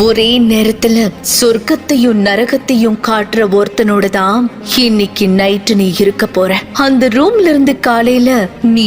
ஒரே நேரத்துல சொர்க்கத்தையும் நரகத்தையும் காட்டுற ஒருத்தனோட தான் இன்னைக்கு நைட்டு நீ இருக்க போற. அந்த ரூம்ல இருந்து காலையில நீ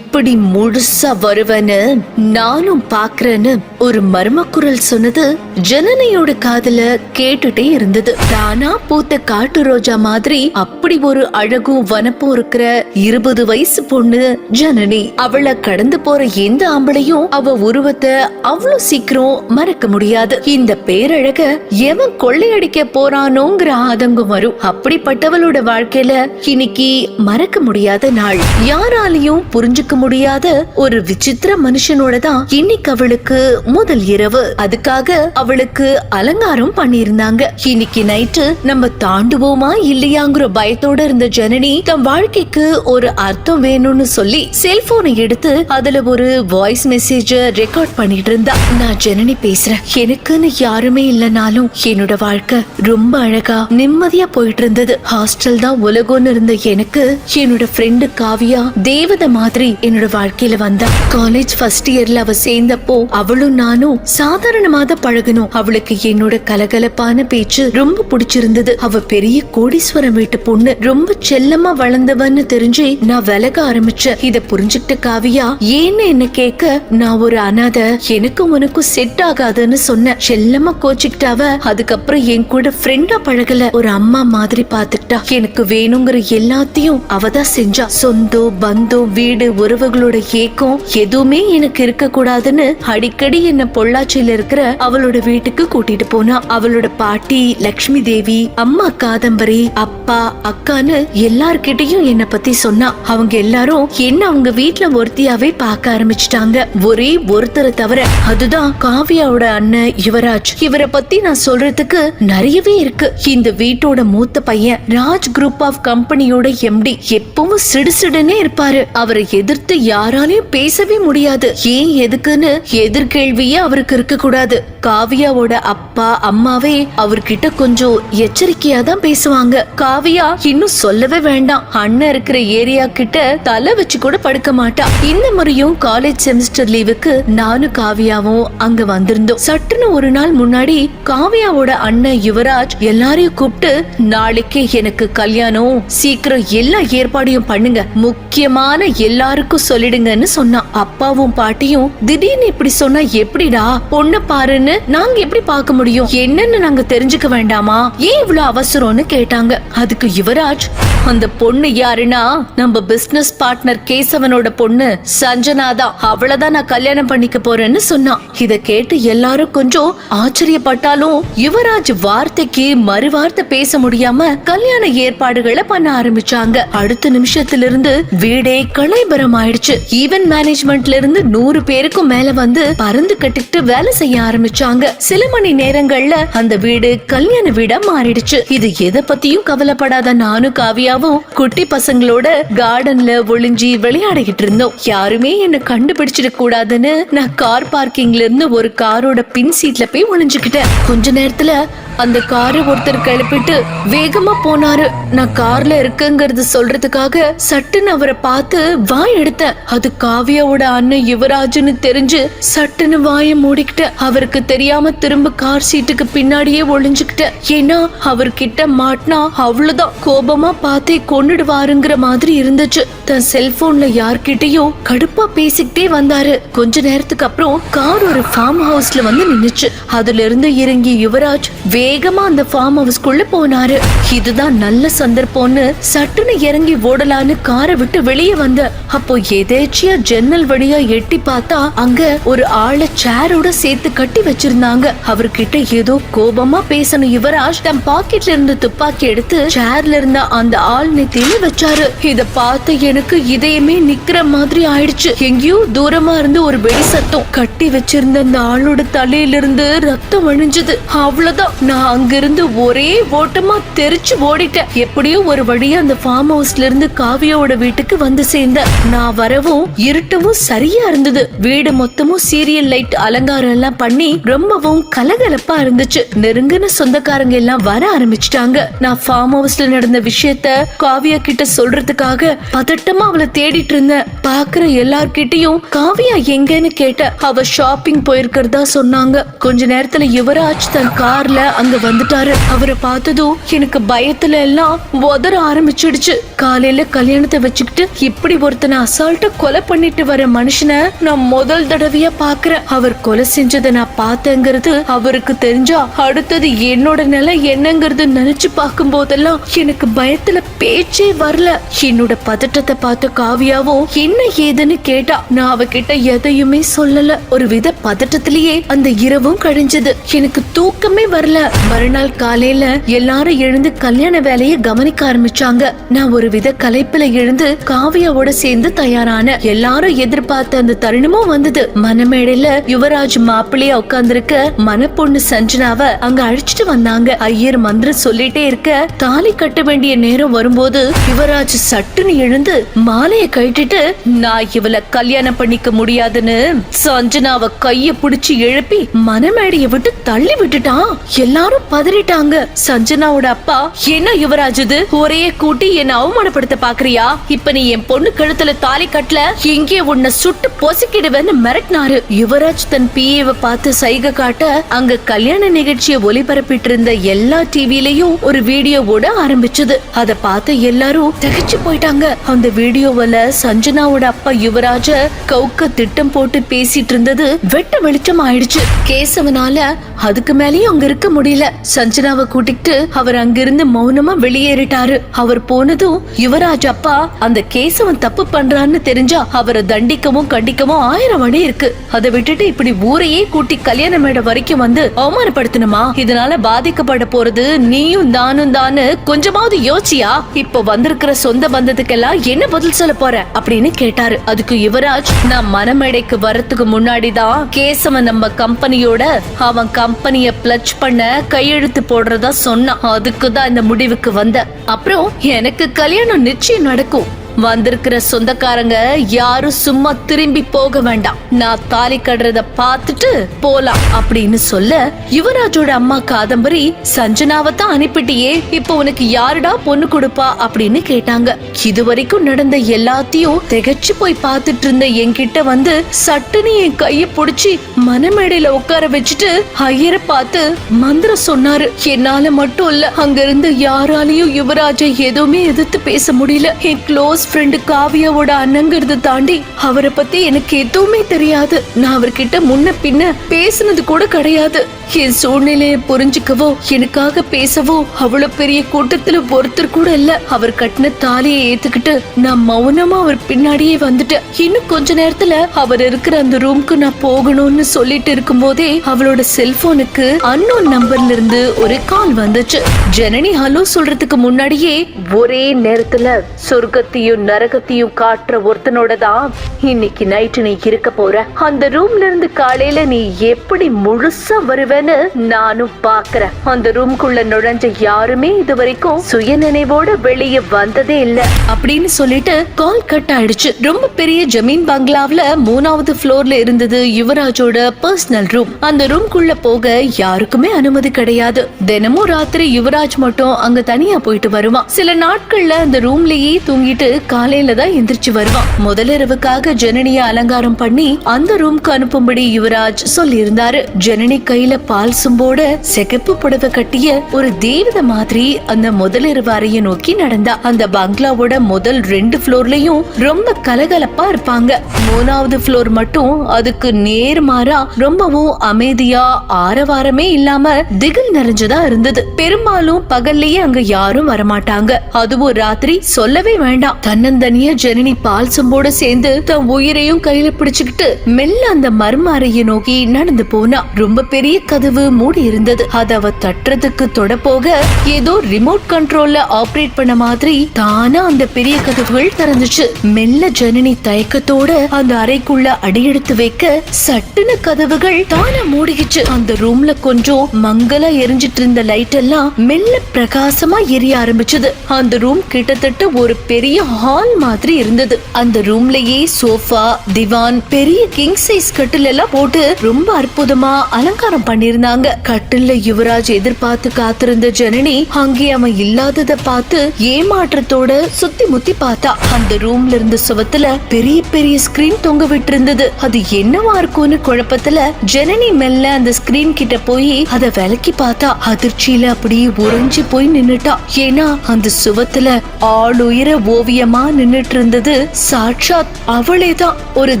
இப்படி முழுசா வருவன்னு நானும் பாக்குறேன்னு ஒரு மர்மக்குரல் சொன்னது ஜனனியோட காதுல கேட்டுட்டே இருந்தது. தானா பூத்த காட்டு ரோஜா மாதிரி அப்படி ஒரு அழகும் வனப்பும் இருக்கிற இருபது வயசு பொண்ணு ஜனனி. அவளை கடந்து போற எந்த ஆம்பளையும் அவ உருவத்தை அவ்வளவு சீக்கிரம் மறக்க முடியாது. இந்த பேரழக எவன் கொள்ளையடிக்க போறானோங்கிற ஆதங்கம் வரும். அப்படிப்பட்டவளோட வாழ்க்கையில இன்னைக்கு மறக்க முடியாத நாள். யாராலையும் புரிஞ்சுக்க முடியாத ஒரு விசித்திர மனுஷனோட தான் இன்னைக்கு அவளுக்கு முதல் இரவு. அதுக்காக அவளுக்கு அலங்காரம் பண்ணியிருந்தாங்க. இன்னைக்கு நைட்டு நம்ம தாண்டுவோமா இல்லையாங்கிற பயத்தோட இருந்த ஜனனி தன் வாழ்க்கைக்கு ஒரு அர்த்தம் வேணும்னு சொல்லி செல்போனை எடுத்து அதுல ஒரு வாய்ஸ் மெசேஜ ரெக்கார்ட் பண்ணிட்டு இருந்தா. நான் ஜனனி பேசுறேன். எனக்குன்னு யாருமே இல்லைனாலும் என்னோட வாழ்க்கை ரொம்ப அழகா நிம்மதியா போயிட்டு இருந்தது. ஹாஸ்டல் தான் உலகம்னு இருந்த எனக்கு என்னோட ஃப்ரெண்டு காவியா தேவதை மாதிரி என்னோட வாழ்க்கையில வந்தா காலேஜ் ஃபர்ஸ்ட் இயர்ல அவ சேர்ந்தப்போ அவளும் நானும் சாதாரணமாக பழகணும் அவளுக்கு என்னோட கலகலப்பான பேச்சு ரொம்ப பிடிச்சிருந்தது. அவ பெரிய கோடீஸ்வரம் வீட்டு பொண்ணு. ரொம்ப செல்லமா வளர்ந்தவன்னு தெரிஞ்சு நான் விலக ஆரம்பிச்சேன். இத புரிஞ்சுக்கிட்ட காவியா ஏன்னு என்ன கேட்க நான் ஒரு அனாதை எனக்கும் உனக்கும் செட் ஆகாதுன்னு சொன்ன செல்லமா கோச்சுக்கிட்டாவ அதுக்கப்புறம் என் கூட ஃப்ரெண்டா பழகல. ஒரு அம்மா மாதிரி பாத்துக்கிட்டா எனக்கு வேணுங்கிற எல்லாத்தையும் அவதான் செஞ்சா. சொந்தம் பந்தம் வீடு உறவுகளோட ஏக்கம் எதுவுமே எனக்கு இருக்க கூடாதுன்னு அடிக்கடி என்ன பொள்ளாச்சியில இருக்கிற அவளோட வீட்டுக்கு கூட்டிட்டு போனா அவளோட பாட்டி லக்ஷ்மி தேவி அம்மா காதம்பரி அப்பா அக்கான்னு எல்லார்கிட்டயும் என்ன பத்தி சொன்னா அவங்க எல்லாரும் என்ன அவங்க வீட்டுல ஒருத்தியாவே பார்க்க ஆரம்பிச்சிட்டாங்க. ஒரே ஒருத்தரை தவிர அதுதான் காவியாவோட அண்ணன் யுவராஜ். இவரை பத்தி நான் சொல்றதுக்கு நிறையவே இருக்கு. இந்த வீட்டோட மூத்த பையன் ராஜ் குரூப் ஆஃப் கம்பெனியோட எம்டி எப்பவும் சிடுசிடுன்னே இருப்பாரு. அவரை எதிர்த்து யாராலையும் பேசவே முடியாது. ஏன் எதுக்குன்னு எதிர்கேள்வியே அவருக்கு இருக்க கூடாது காவியாவோட அப்பா அம்மாவே அவர்கிட்ட கொஞ்சம் எச்சரிக்கையா தான் பேசுவாங்க. காவியா இன்னும் சொல்லவே வேண்டாம். அண்ணன் இருக்கிற ஏரியா கிட்ட தலை வச்சு கூட படுக்க மாட்டா. இந்த முறையும் காலேஜ் செமஸ்டர் லீவுக்கு நானும் காவியாவும் அங்க வந்திருந்தோம். சட்டுன்னு ஒரு நாள் முன்னாடி காவியாவோட அண்ணன் யுவராஜ் எல்லாரையும் கூப்பிட்டு நாளைக்கே எனக்கு கல்யாணம். சீக்கிரம் எல்லா ஏற்பாடையும் பண்ணுங்க. முக்கியமான எல்லாருக்கும் சொல்லிடுங்கன்னு சொன்னான். அப்பாவும் பாட்டியும் திடீர்னு இப்படி சொன்னா எப்படிடா? பொண்ணு பாருன்னு நாங்க எப்படி பார்க்க முடியும்? என்னன்னு நாங்க தெரிஞ்சுக்க வேண்டாமா? ஏன் இவ்வளவு அவசரம்னு கேட்டாங்க. அதுக்கு யுவராஜ் அந்த பொண்ணு யாருன்னா? நம்ம பிசினஸ் பார்ட்னர் கேசவனோட பொண்ணு சஞ்சனா தான். அவளதான் நான் கல்யாணம் பண்ணிக்க போறேன்னு சொன்னான் இத கேட்டு எல்லாரும் கொஞ்சம் ஆச்சரியப்பட்டாலும் யுவராஜ் வார்த்தைக்கு மறுவார்த்தை பேச முடியாம கல்யாண ஏற்பாடுகளை பண்ண ஆரம்பிச்சாங்க. அடுத்த நிமிஷத்துல இருந்து வீடே கலைபரம் ஆயிடுச்சு ஈவென்ட் மேனேஜ்மெண்ட்ல இருந்து நூறு பேருக்கும் மேல வந்து பறந்து கட்டிட்டு வேலை செய்ய ஆரம்பிச்சாங்க. சில மணி நேரங்கள்ல அந்த வீடு கல்யாண வீடா மாறிடுச்சு. இது எதை பத்தியும் கவலைப்படாத நானும் காவியாவும் குட்டி பசங்களோட கார்டன்ல ஒளிஞ்சி விளையாடிக்கிட்டு இருந்தோம். யாருமே என்ன கண்டுபிடிச்சிட கூடாதுன்னு நான் கார் பார்க்கிங்ல இருந்து ஒரு காரோட பின் சீட்ல போய் ஒளிஞ்சுக்கிட்டேன். கொஞ்ச நேரத்துல அந்த காரை ஒருத்தர் கிளப்பிட்டு வேகமா போனாரு. நான் கார்ல இருக்குங்கிறது சொல்றதுக்காக சட்டுன்னு அவரை பார்த்து வாய் எடுத்தேன். அது காவியாவோட அண்ணன் யுவராஜ்னு தெரிஞ்சு சட்டுன்னு வாயை மூடிக்கிட்டு அவருக்கு தெரியாம திரும்ப கார் சீட்டுக்கு பின்னாடியே ஒளிஞ்சுக்கிட்டேன் ஏன்னா அவர்கிட்ட மாட்டினா அவ்வளவுதான் கோபமா பார்த்தே கொன்னுடுவாருங்கிற மாதிரி இருந்துச்சு. தன் செல்போன்ல யார்கிட்டயும் கடுப்பா பேசிக்கிட்டே வந்தாரு. கொஞ்ச நேரத்துக்கு அப்புறம் கார் ஒரு ஃபார்ம் ஹவுஸ்ல வந்து நின்னுச்சு. அதுல இருந்து இறங்கி யுவராஜ் வேகமா அந்த ஃபார்ம் ஹவுஸ்க்குள்ள போனாரு. இதுதான் நல்ல சந்தர்ப்பம்னு சட்டுன்னு இறங்கி ஓடலான்னு காரை விட்டு வெளியே வந்த. அப்போ எதேச்சியா ஜன்னல் வழியா எட்டி பார்த்தா அங்க ஒரு ஆளை சேரோட சேர்த்து கட்டி வச்சு வச்சிருந்தாங்க. அவர்கிட்ட ஏதோ கோபமா பேசணும் யுவராஜ் தம் பாக்கெட்ல இருந்து துப்பாக்கி எடுத்து சேர்ல இருந்த அந்த ஆள் நெத்தியில வச்சாரு. இத பார்த்து எனக்கு இதயமே நிக்கிற மாதிரி ஆயிடுச்சு. எங்கேயோ தூரமா இருந்து ஒரு வெடி சத்தம் கட்டி வச்சிருந்த அந்த ஆளோட தலையில இருந்து ரத்தம் அணிஞ்சது அவ்வளவுதான். நான் அங்கிருந்து ஒரே ஓட்டமா தெரிச்சு ஓடிட்டேன். எப்படியோ ஒரு வழியா அந்த ஃபார்ம் ஹவுஸ்ல இருந்து காவியாவோட வீட்டுக்கு வந்து சேர்ந்தேன். நான் வரவும் இருட்டவும் சரியா இருந்தது. வீடு மொத்தமும் சீரியல் லைட் அலங்காரம் எல்லாம் பண்ணி ரொம்பவும் கலகலப்பா இருந்துச்சு. நெருங்கின சொந்தக்காரங்க எல்லாம் வர ஆரம்பிச்சிட்டாங்க. நான் ஃபார்ம் ஹவுஸ்ல நடந்த விஷயத்த காவியா கிட்ட சொல்றதுக்காக பதட்டமா அவளை தேடிட்டு இருந்தேன். பாக்குற எல்லார்கிட்டயும் காவியா எங்கன்னு கேட்ட அவ ஷாப்பிங் போயிருக்கிறதா சொன்னாங்க. கொஞ்ச நேரத்துல யுவராஜ் தன் கார்ல அங்க வந்துட்டாரு. அவரை பார்த்ததும் எனக்கு பயத்துல எல்லாம் உதற ஆரம்பிச்சிடுச்சு. காலையில கல்யாணத்தை வச்சுக்கிட்டு இப்படி ஒருத்தனை அசால்ட்டா கொலை பண்ணிட்டு வர மனுஷனை நான் முதல் தடவையா பாக்குறேன் அவர் கொலை செஞ்சதை நான் பார்த்தேங்கிறது அவருக்கு தெரிஞ்சா அடுத்தது என்னோட நிலை என்னங்கிறது நினைச்சு பார்க்கும் போதெல்லாம் எனக்கு பயத்துல பேச்சே வரல. என்னோட பதட்டத்தை பார்த்த காவியாவும் என்ன ஏதுன்னு கேட்டா நான் அவகிட்ட எதையுமே சொல்லல. ஒரு வித பதட்டத்திலேயே அந்த இரவும் கழிஞ்சது. எனக்கு தூக்கமே வரல. மறுநாள் காலையில எல்லாரும் எழுந்து கல்யாண வேலையை கவனிக்க ஆரம்பிச்சாங்க. நான் ஒரு வித கலைப்புல எழுந்து காவியாவோட சேர்ந்து தயாரான. எல்லாரும் எதிர்பார்த்த அந்த தருணமும் வந்தது. மனமேடையில யுவராஜ் மாப்பிள்ளையா வந்திருக்க மனப்பொண்ணு சஞ்சனாவ அங்க அழைச்சிட்டு வந்தாங்க. ஐயர் மந்திரம் சொல்லிட்டே இருக்க தாலி கட்ட வேண்டிய நேரம் வரும்போது யுவராஜ் சட்டுன்னு எழுந்து மாலைய கட்டிட்டு நான் இவள கல்யாணம் பண்ணிக்க முடியாதுன்னு. சஞ்சனாவ கைய புடிச்சு எழுப்பி மனமேடைய விட்டு தள்ளி விட்டுட்டான். எல்லாரும் பதறிட்டாங்க. சஞ்சனாவோட அப்பா என்ன யுவராஜ் இது? ஒரே கூட்டி என்ன அவமானப்படுத்த பாக்குறியா? இப்ப நீ என் பொண்ணு கழுத்துல தாலி கட்டல எங்கே உன்னை சுட்டு பொசுக்கிடுவேன்னு மிரட்டினாரு. யுவராஜ் தன் பிஏவை பார்த்து சைகை காட்ட அங்க கல்யாண நிகழ்ச்சியை ஒளிபரப்பிட்டு இருந்த எல்லா டிவிலையும் ஒரு வீடியோவோட ஆரம்பிச்சது. அத பார்த்த எல்லாரும் திகைச்சு போயிட்டாங்க. அந்த வீடியோவில சஞ்சனாவோட அப்பா யுவராஜ கவுக்க திட்டம் போட்டு பேசிட்டு இருந்தது வெட்ட வெளிச்சம் ஆயிடுச்சு. கேசவனால அதுக்கு மேலயும் அங்க இருக்க முடியல. சஞ்சனாவை கூட்டிட்டு அவர் அங்கிருந்து மௌனமா வெளியேறிட்டாரு. அவர் போனதும் யுவராஜ் அப்பா அந்த கேசவன் தப்பு பண்றான்னு தெரிஞ்சா அவரை தண்டிக்கவும் கண்டிக்கவும் ஆயிரம் வழி இருக்கு. அதை விட்டுட்டு இப்படி ஊரையே கூட்டி கல்யாணம் கல்யாண மேடை வரைக்கும் வந்து அவமானப்படுத்தணுமா? இதனால பாதிக்கப்பட போறது நீயும் தானும் தானு கொஞ்சமாவது யோசிச்சியா இப்ப வந்திருக்கிற சொந்த பந்தத்துக்கெல்லாம் என்ன பதில் சொல்ல போற? அப்படின்னு கேட்டாரு. அதுக்கு யுவராஜ் நான் மனமேடைக்கு வரத்துக்கு முன்னாடிதான் கேசவன் நம்ம கம்பெனியோட அவன் கம்பெனிய பிளச் பண்ண கையெழுத்து போடுறதா சொன்னான். அதுக்கு தான் இந்த முடிவுக்கு வந்த அப்புறம் எனக்கு கல்யாணம் நிச்சயம் நடக்கும். வந்திருக்கிற சொந்தக்காரங்க யாரும் சும்மா திரும்பி போக வேண்டாம். நான் தாலி கடுறத பார்த்துட்டு போலாம் அப்படின்னு சொல்ல யுவராஜோட அம்மா காதம்பரி சஞ்சனாவை தான் அனுப்பிட்டியே இப்போ உனக்கு யாருடா பொண்ணு கொடுப்பா அப்படின்னு கேட்டாங்க. இது வரைக்கும் நடந்த எல்லாத்தையும் திகைச்சு போய் பார்த்துட்டு இருந்த என்கிட்ட வந்து சட்டுன்னு என் கைய புடிச்சு மனமேடையில உட்கார வச்சுட்டு ஐயரை பார்த்து மந்திரம் சொன்னாரு. என்னால மட்டும் இல்ல அங்க இருந்து யாராலையும் யுவராஜை எதுவுமே எதிர்த்து பேச முடியல. என் க்ளோஸ் ஃப்ரெண்டு காவியாவோட அண்ணங்கிறத தாண்டி அவரை பத்தி எனக்கு எதுவுமே தெரியாது. நான் அவர்கிட்ட முன்ன பின்ன பேசுனது கூட கிடையாது. என் சூழ்நிலையை புரிஞ்சுக்கவோ எனக்காக பேசவோ அவ்வளவு பெரிய கூட்டத்துல ஒருத்தர் கூட இல்ல. அவர் கட்டின தாலியை ஏத்துக்கிட்டு நான் மௌனமா அவர் பின்னாடியே வந்துட்டேன் இன்னும் கொஞ்ச நேரத்துல அவர் இருக்கிற அந்த ரூம்க்கு நான் போகணும்னு சொல்லிட்டு இருக்கும்போதே அவளோட செல்போனுக்கு அன்னோன் நம்பர்ல இருந்து ஒரு கால் வந்துச்சு. ஜனனி ஹலோ சொல்றதுக்கு முன்னாடியே ஒரே நேரத்துல சொர்க்கத்தையும் நரகத்தையும் காட்டுற ஒருத்தனோட தான் இன்னைக்கு நைட்டு நீ இருக்க போற. அந்த ரூம்ல இருந்து காலையில நீ எப்படி முழுசா வருவேன்னு நானும் பாக்குறேன். அந்த ரூம்குள்ள நுழைஞ்ச யாருமே இது வரைக்கும் சுய நினைவோட வெளியே வந்ததே இல்ல. அப்படின்னு சொல்லிட்டு கால் கட் ஆயிடுச்சு. ரொம்ப பெரிய ஜமீன் பங்களாவில மூணாவது ஃப்ளோர்ல இருந்தது யுவராஜோட பர்சனல் ரூம் அந்த ரூம்குள்ள போக யாருக்குமே அனுமதி கிடையாது. தினமும் ராத்திரி யுவராஜ் மட்டும் அங்க தனியா போயிட்டு வருவான். சில நாட்கள்ல அந்த ரூம்லயே தூங்கிட்டு காலையில தான் எந்திரிச்சு வருவான். முதலிரவுக்காக ஜனனிய அலங்காரம் பண்ணி அந்த ரூம்க்கு அனுப்பும்படி யுவராஜ் சொல்லியிருந்தாரு. ஜனனி கையில பால் சும்போட சிகப்பு புடவை கட்டிய ஒரு தேவத மாதிரி அந்த முதலிரவு அறையை நோக்கி நடந்தா. அந்த பங்களாவோட முதல் ரெண்டு ஃப்ளோர்லயும் ரொம்ப கலகலப்பா இருப்பாங்க. மூணாவது ஃப்ளோர் மட்டும் அதுக்கு நேர்மாறா ரொம்பவும் அமைதியா ஆரவாரமே இல்லாம திகில் நிறைஞ்சதா இருந்தது. பெரும்பாலும் பகல்லயே அங்க யாரும் வரமாட்டாங்க. அதுவும் ராத்திரி சொல்லவே வேண்டாம். தன்னந்தனியா ஜனனி பால் சம்போட சேர்ந்து தன் உயிரையும் கையில பிடிச்சுக்கிட்டு மெல்ல அந்த மர்ம அறையை நோக்கி நடந்து போனா. ரொம்ப பெரிய கதவு மூடி இருந்தது. அத அவ தட்டுறதுக்கு தொட போக ஏதோ ரிமோட் கண்ட்ரோல்ல ஆபரேட் பண்ண மாதிரி தானா அந்த பெரிய கதவுகள் திறந்துச்சு. மெல்ல ஜனனி தயக்கத்தோட அந்த அறைக்குள்ள அடியெடுத்து வைக்க சட்டுன கதவுகள் தானா மூடிக்கிச்சு. அந்த ரூம்ல கொஞ்சம் மங்கலா எரிஞ்சிட்டு இருந்த லைட் எல்லாம் மெல்ல பிரகாசமா எரிய ஆரம்பிச்சது. அந்த ரூம் கிட்டத்தட்ட ஒரு பெரிய ஹால் மாதிரி இருந்தது. அந்த ரூம்லயே சோஃபா திவான் பெரிய கிங் சைஸ் கட்டில் எல்லாம் போட்டு ரொம்ப அற்புதமா அலங்காரம் பண்ணிருந்தாங்க கட்டில்ல யுவராஜ் எதிர்பார்த்து காத்திருந்த ஜனனி அங்கே அவன் இல்லாதத பார்த்து ஏமாற்றத்தோட சுத்தி முத்தி பார்த்தா. அந்த ரூம்ல இருந்த சுவத்துல பெரிய பெரிய ஸ்கிரீன் தொங்க விட்டு இருந்தது அது என்னவா இருக்கும்னு குழப்பத்துல ஜனனி மெல்ல அந்த ஸ்கிரீன் கிட்ட போய் அத விலக்கி பார்த்தா அதிர்ச்சியில அப்படியே உறைஞ்சு போய் நின்னுட்டா. ஏன்னா அந்த சுவத்துல ஆளுயர ஓவியம் நின்னுட்டு இருந்தது சாட்சாத் அவளே தான் ஒரு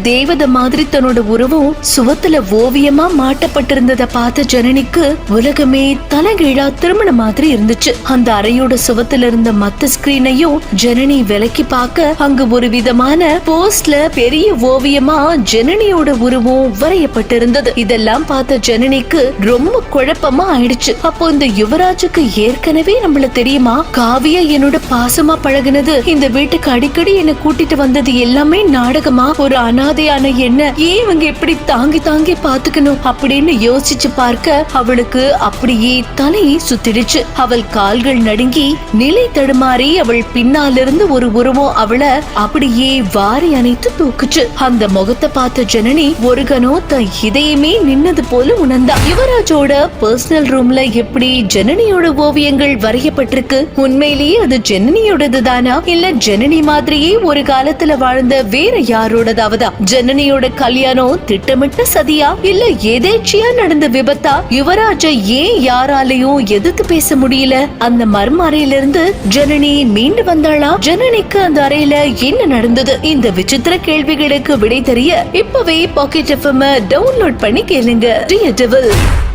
தேவதை மாதிரி தன்னோட உருவம் சுவத்துல ஓவியமா மாட்டப்பட்டிருந்தத பார்த்த ஜனனிக்கு உலகமே தலைகீழா திருமண மாதிரி இருந்துச்சு. அந்த அறையோட சுவத்துல இருந்த மத்த ஸ்கிரீனையும் ஜனனி விலக்கி பார்க்க அங்க ஒரு விதமான போஸ்ட்ல பெரிய ஓவியமா ஜனனியோட உருவம் வரையப்பட்டிருந்தது. இதெல்லாம் பார்த்த ஜனனிக்கு ரொம்ப குழப்பமா ஆயிடுச்சு. அப்போ இந்த யுவராஜுக்கு ஏற்கனவே நம்மள தெரியுமா? காவியா என்னோட பாசமா பழகுனது இந்த வீட்டுக்கு அடிக்கடி என்ன கூட்டிட்டு வந்தது எல்லாமே நாடகமா? ஒரு அனாதையான என்ன ஏன் இவங்க எப்படி தாங்கி தாங்கி பாத்துக்கணும் அப்படின்னு யோசிச்சு பார்க்க அவளுக்கு அப்படியே தலையை சுத்திடுச்சு. அவள் கால்கள் நடுங்கி நிலை தடுமாறி அவள் பின்னாலிருந்து ஒரு உருவம் அவளை அப்படியே வாரி அணைத்து தூக்குச்சு. அந்த முகத்தை பார்த்த ஜனனி ஒரு கணம் தன் இதயமே நின்னது போல உணர்ந்தா. யுவராஜோட பர்சனல் ரூம்ல எப்படி ஜனனியோட ஓவியங்கள் வரையப்பட்டிருக்கு? உண்மையிலேயே அது ஜனனியோடது தானா இல்ல ஜனனி மாதிரியே ஒரு காலத்துல வாழ்ந்த வேற யாரோடதாவதா? ஜனனியோட கல்யாணம் திட்டமிட்ட சதியா? இல்ல எதேச்சியா நடந்த விபத்தா? யுவராஜ ஏன் யாராலையும் எதிர்த்து பேச முடியல? அந்த மர்ம அறையிலிருந்து ஜனனி மீண்டு வந்தாளா? ஜனனிக்கு அந்த அறையில என்ன நடந்தது? இந்த விசித்திர கேள்விகளுக்கு விடை தெரிய இப்பவே பாக்கெட் எஃப்எம் டவுன்லோட் பண்ணி கேளுங்க. Dear